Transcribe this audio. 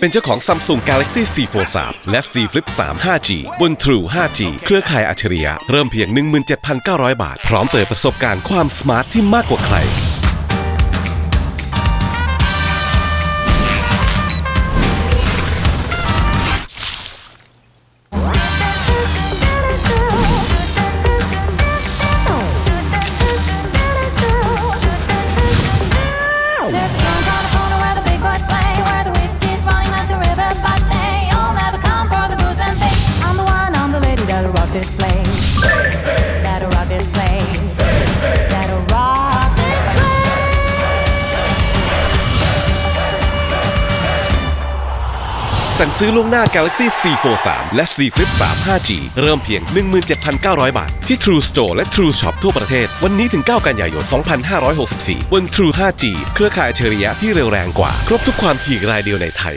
เป็นเจ้าของ Samsung Galaxy C Fold 3และ C Flip 3 5G บน True 5G เครือข่ายอัจฉริยะ เริ่มเพียง 17,900 บาท พร้อมเติมประสบการณ์ความสมาร์ทที่มากกว่าใคร this place. That'll rock this place. That'll rock this place. สั่งซื้อล่วงหน้า Galaxy C Fold 3และ C Flip 3 5G เริ่มเพียง 17,900 บาท ที่ True Store และ True Shop ทั่วประเทศ วันนี้ถึง 9 กันยายน 2564 บน True 5G เครือข่ายอัจฉริยะที่เร็วแรงกว่า ครบทุกความถี่รายเดียวในไทย